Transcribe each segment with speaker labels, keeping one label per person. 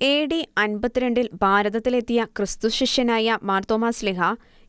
Speaker 1: A D അൻപത്തിരണ്ടിൽ ഭാരതത്തിലെത്തിയ ക്രിസ്തുശിഷ്യനായ മാർത്തോമാസ് ലിഹ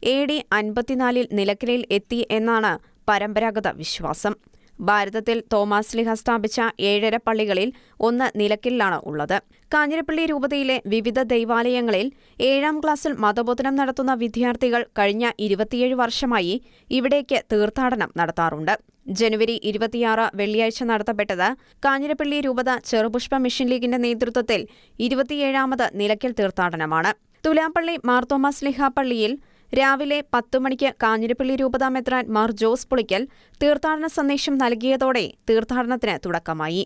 Speaker 1: എ ഡി അൻപത്തിനാലിൽ നിലക്കലിൽ എത്തി എന്നാണ് പരമ്പരാഗത വിശ്വാസം. ഭാരതത്തിൽ തോമാസ് ലിഹ സ്ഥാപിച്ച ഏഴര പള്ളികളിൽ ഒന്ന് നിലയ്ക്കലിലാണ് ഉള്ളത്. കാഞ്ഞിരപ്പള്ളി രൂപതയിലെ വിവിധ ദൈവാലയങ്ങളിൽ ഏഴാം ക്ലാസ്സിൽ മതബോധനം നടത്തുന്ന വിദ്യാർത്ഥികൾ കഴിഞ്ഞ ഇരുപത്തിയേഴ് വർഷമായി ഇവിടേക്ക് തീർത്ഥാടനം നടത്താറുണ്ട്. ജനുവരി ഇരുപത്തിയാറ് വെള്ളിയാഴ്ച നടത്തപ്പെട്ടത് കാഞ്ഞിരപ്പള്ളി രൂപത ചെറുപുഷ്പ മിഷൻ ലീഗിന്റെ നേതൃത്വത്തിൽ ഇരുപത്തിയേഴാമത് നിലയ്ക്കൽ തീർത്ഥാടനമാണ്. തുലാപ്പള്ളി മാർത്തോമാസ് ലിഹ പള്ളിയിൽ രാവിലെ പത്തു മണിക്ക് കാഞ്ഞിരപ്പള്ളി രൂപതാ മെത്രാൻ മാർ ജോസ് പുളിക്കൽ തീർത്ഥാടന സന്ദേശം നൽകിയതോടെ തീർത്ഥാടനത്തിന് തുടക്കമായി.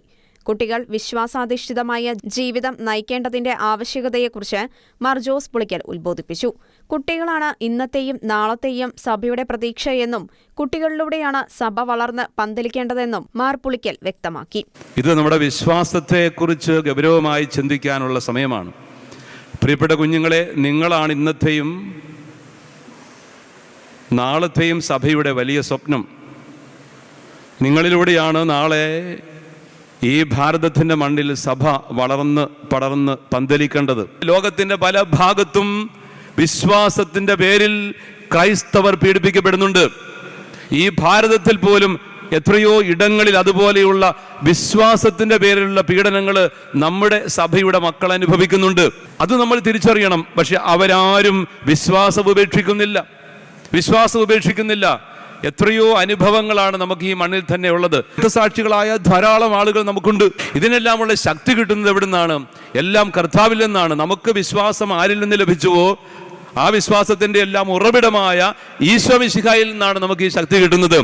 Speaker 1: കുട്ടികൾ വിശ്വാസാധിഷ്ഠിതമായ ജീവിതം നയിക്കേണ്ടതിന്റെ ആവശ്യകതയെക്കുറിച്ച് മാർ ജോസ് പുളിക്കൽ ഉത്ബോധിപ്പിച്ചു. കുട്ടികളാണ് ഇന്നത്തെയും നാളത്തെയും സഭയുടെ പ്രതീക്ഷയെന്നും കുട്ടികളിലൂടെയാണ് സഭ വളർന്ന് പന്തലിക്കേണ്ടതെന്നും മാർ പുളിക്കൽ വ്യക്തമാക്കി.
Speaker 2: ഇത് നമ്മുടെ വിശ്വാസത്തെക്കുറിച്ച് ഗൗരവമായി ചിന്തിക്കാനുള്ള സമയമാണ്. പ്രിയപ്പെട്ട കുഞ്ഞുങ്ങളെ നിങ്ങളാണ് ഇന്നത്തെയും നാളത്തെയും സഭയുടെ വലിയ സ്വപ്നം. നിങ്ങളിലൂടെയാണ് നാളെ ഈ ഭാരതത്തിന്റെ മണ്ണിൽ സഭ വളർന്ന് പടർന്ന് പന്തലിക്കേണ്ടത്. ലോകത്തിന്റെ പല ഭാഗത്തും വിശ്വാസത്തിന്റെ പേരിൽ ക്രൈസ്തവർ പീഡിപ്പിക്കപ്പെടുന്നുണ്ട്. ഈ ഭാരതത്തിൽ പോലും എത്രയോ ഇടങ്ങളിൽ അതുപോലെയുള്ള വിശ്വാസത്തിന്റെ പേരിലുള്ള പീഡനങ്ങൾ നമ്മുടെ സഭയുടെ മക്കൾ അനുഭവിക്കുന്നുണ്ട്. അത് നമ്മൾ തിരിച്ചറിയണം. പക്ഷെ അവരാരും വിശ്വാസം ഉപേക്ഷിക്കുന്നില്ല. വിശ്വാസം ഉപേക്ഷിക്കുന്നില്ല. എത്രയോ അനുഭവങ്ങളാണ് നമുക്ക് ഈ മണ്ണിൽ തന്നെ ഉള്ളത്. സാക്ഷികളായ ധാരാളം ആളുകൾ നമുക്കുണ്ട്. ഇതിനെല്ലാമുള്ള ശക്തി കിട്ടുന്നത് എവിടെ നിന്നാണ് എല്ലാം കർത്താവിൽ നിന്നാണ്. നമുക്ക് വിശ്വാസം ആരിൽ നിന്ന് ലഭിച്ചുവോ? ആ വിശ്വാസത്തിന്റെ എല്ലാം ഉറവിടമായ ഈശ്വമിശിഹായിൽ നിന്നാണ് നമുക്ക് ഈ ശക്തി കിട്ടുന്നത്.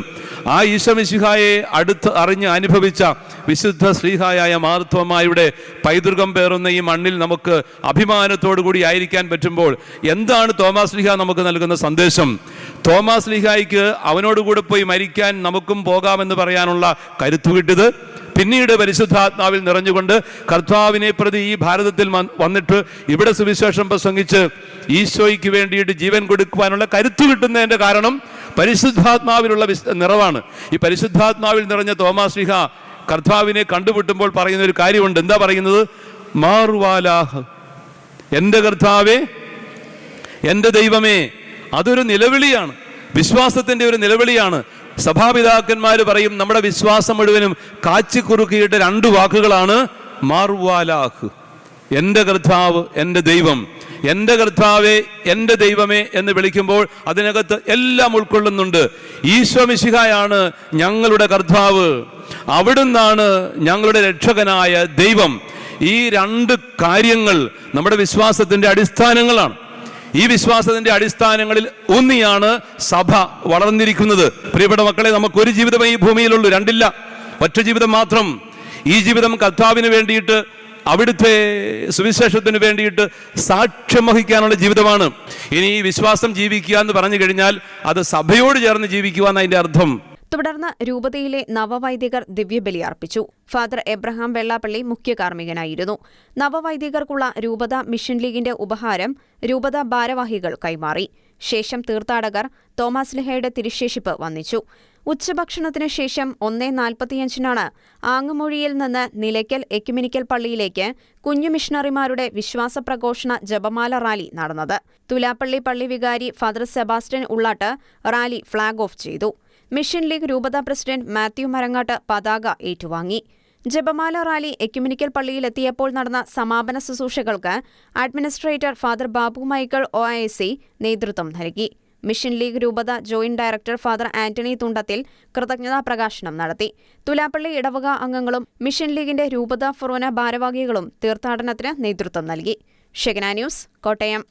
Speaker 2: ആ ഈശ്വമിശിഹായെ അടുത്ത് അറിഞ്ഞ് അനുഭവിച്ച വിശുദ്ധ ശ്രീഹായായ മാതൃത്വമായുടെ പൈതൃകം പേറുന്ന ഈ മണ്ണിൽ നമുക്ക് അഭിമാനത്തോടു കൂടി ആയിരിക്കാൻ പറ്റുമ്പോൾ എന്താണ് തോമാസ് ലിഹ നമുക്ക് നൽകുന്ന സന്ദേശം? തോമാസ് ലിഹായിക്ക് അവനോടുകൂടെ പോയി മരിക്കാൻ നമുക്കും പോകാമെന്ന് പറയാനുള്ള കരുത്തു കിട്ടിയത് പിന്നീട് പരിശുദ്ധാത്മാവിൽ നിറഞ്ഞുകൊണ്ട് കർത്താവിനെ പ്രതി ഈ ഭാരതത്തിൽ വന്നിട്ട് ഇവിടെ സുവിശേഷം പ്രസംഗിച്ച് ഈശോയ്ക്ക് വേണ്ടിയിട്ട് ജീവൻ കൊടുക്കുവാനുള്ള കരുത്ത് കിട്ടുന്നതിന്റെ കാരണം പരിശുദ്ധാത്മാവിലുള്ള നിറവാണ്. ഈ പരിശുദ്ധാത്മാവിൽ നിറഞ്ഞ തോമാശ്രീഹ കർത്താവിനെ കണ്ടുപിട്ടുമ്പോൾ പറയുന്ന ഒരു കാര്യമുണ്ട്. എന്താ പറയുന്നത്? മാറുവാലാഹ്. എന്റെ കർത്താവേ എന്റെ ദൈവമേ അതൊരു നിലവിളിയാണ്. വിശ്വാസത്തിന്റെ ഒരു നിലവിളിയാണ്. സഭാപിതാക്കന്മാർ പറയും നമ്മുടെ വിശ്വാസം മുഴുവനും കാച്ചിക്കുറുക്കിയിട്ട് രണ്ട് വാക്കുകളാണ് മാർവാലാഹ്. എന്റെ കർത്താവ് എന്റെ ദൈവം. എന്റെ കർത്താവേ എന്റെ ദൈവമേ എന്ന് വിളിക്കുമ്പോൾ അതിനകത്ത് എല്ലാം ഉൾക്കൊള്ളുന്നുണ്ട്. ഈശ്വമിശിഹായാണ് ഞങ്ങളുടെ കർത്താവ്. അവിടുന്നാണ് ഞങ്ങളുടെ രക്ഷകനായ ദൈവം. ഈ രണ്ട് കാര്യങ്ങൾ നമ്മുടെ വിശ്വാസത്തിന്റെ അടിസ്ഥാനങ്ങളാണ്. ഈ വിശ്വാസത്തിന്റെ അടിസ്ഥാനങ്ങളിൽ ഊന്നിയാണ് സഭ വളർന്നിരിക്കുന്നത്. പ്രിയപ്പെട്ട മക്കളെ നമുക്ക് ഒരു ജീവിതം ഈ ഭൂമിയിലുള്ളൂ രണ്ടില്ല. ഒറ്റ ജീവിതം മാത്രം. ഈ ജീവിതം കർത്താവിന് വേണ്ടിയിട്ട് അവിടുത്തെ സുവിശേഷത്തിന് വേണ്ടിയിട്ട് സാക്ഷ്യം വഹിക്കാനുള്ള ജീവിതമാണ്. ഇനി ഈ വിശ്വാസം ജീവിക്കുക എന്ന് പറഞ്ഞു കഴിഞ്ഞാൽ അത് സഭയോട് ചേർന്ന് ജീവിക്കുക എന്നതിന്റെ അർത്ഥം.
Speaker 1: തുടർന്ന് രൂപതയിലെ നവവൈദികർ ദിവ്യബലി അർപ്പിച്ചു ഫാദർ എബ്രഹാം വെള്ളാപ്പള്ളി മുഖ്യ കാർമ്മികനായിരുന്നു നവവൈദികർക്കുള്ള രൂപത മിഷൻ ലീഗിന്റെ ഉപഹാരം രൂപത ഭാരവാഹികൾ കൈമാറി. ശേഷം തീർത്ഥാടകർ തോമസ് ലെഹയുടെ തിരുശേഷിപ്പ് വന്നിച്ചു ഉച്ചഭക്ഷണത്തിനു ശേഷം ഒന്നേ നാൽപ്പത്തിയഞ്ചിനാണ് ആങ്ങമൊഴിയിൽ നിന്ന് നിലയ്ക്കൽ എക്യുമിനിക്കൽ പള്ളിയിലേക്ക് കുഞ്ഞു മിഷണറിമാരുടെ വിശ്വാസ പ്രഘോഷണ ജപമാല റാലി നടന്നത്. തുലാപ്പള്ളി പള്ളി വികാരി father Sebastian Ullattu rally flag off ചെയ്തു. മിഷൻ ലീഗ് രൂപതാ പ്രസിഡന്റ് മാത്യു മരങ്ങാട്ട് പതാക ഏറ്റുവാങ്ങി. ജപമാല റാലി എക്യുമിനിക്കൽ പള്ളിയിലെത്തിയപ്പോൾ നടന്ന സമാപന ശുശ്രൂഷകൾക്ക് administrator father Babu Michael O I C നേതൃത്വം നൽകി. മിഷൻ ലീഗ് രൂപത joint director father Antony Thundathil കൃതജ്ഞതാ പ്രകാശനം നടത്തി. തുലാപ്പള്ളി ഇടവക അംഗങ്ങളും മിഷൻ ലീഗിന്റെ രൂപത ഫൊറോന ഭാരവാഹികളും തീർത്ഥാടനത്തിന് നേതൃത്വം നൽകി. Shekinah news Kottayam.